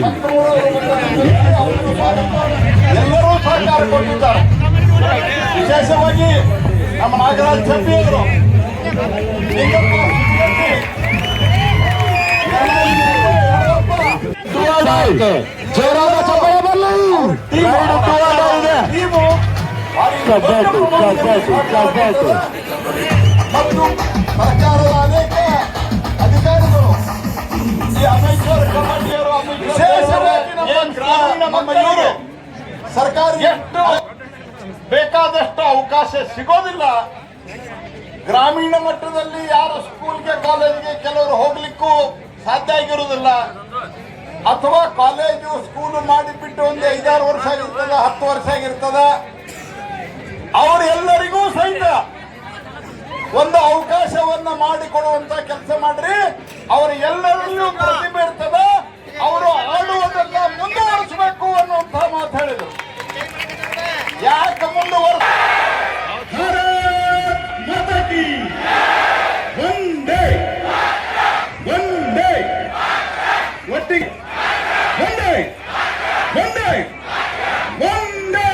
ಇಲ್ಲ ಎಲ್ಲರೂ ಸಹಕಾರ ಕೊಟ್ಟಿದ್ದಾರೆ ವಿಶೇಷವಾಗಿ ನಮ್ಮ ನಾಗರಾಜ್ ಚಪ್ಪಿ ಅವರು ಜೋರಾದ ಚಪ್ಪಾಳೆ ಬರಲಿ ಟೀಮು ಕಬ್ಬಾಟು ಕಬ್ಬಾಟು ಕಬ್ಬಾಟು ಮತ್ತು ಸರ್ಕಾರದ ಸರ್ಕಾರಿ ಎಷ್ಟು ಬೇಕಾದಷ್ಟು ಅವಕಾಶ ಸಿಗೋದಿಲ್ಲ. ಗ್ರಾಮೀಣ ಮಟ್ಟದಲ್ಲಿ ಯಾರು ಸ್ಕೂಲ್ಗೆ, ಕಾಲೇಜ್ಗೆ ಕೆಲವರು ಹೋಗ್ಲಿಕ್ಕೂ ಸಾಧ್ಯ ಆಗಿರುವುದಿಲ್ಲ. ಅಥವಾ ಕಾಲೇಜು ಸ್ಕೂಲು ಮಾಡಿಬಿಟ್ಟು ಒಂದು ಐದಾರು ವರ್ಷ ಆಗಿರ್ತದ, ಹತ್ತು ವರ್ಷ ಆಗಿರ್ತದ. ಅವರೆಲ್ಲರಿಗೂ ಸಹಿತ ಒಂದು ಅವಕಾಶವನ್ನ ಮಾಡಿಕೊಡುವಂತ ಕೆಲಸ ಮಾಡ್ರಿ. ಅವರು ಎಲ್ಲರಲ್ಲೂ ಪ್ರತಿಭೆ ಇರ್ತದೆ. ಅವರು ಆಡುವುದನ್ನ ಮುಂದುವರಿಸಬೇಕು ಅನ್ನುವಂತ ಮಾತು ಹೇಳಿದರು. ಯಾಕೆ ಮುಂದುವರಿಸ ಒಂದೇ. ಒಂದೇ. ಒಟ್ಟಿಗೆ ಒಂದೇ. ಒಂದೇ. ಒಂದೇ.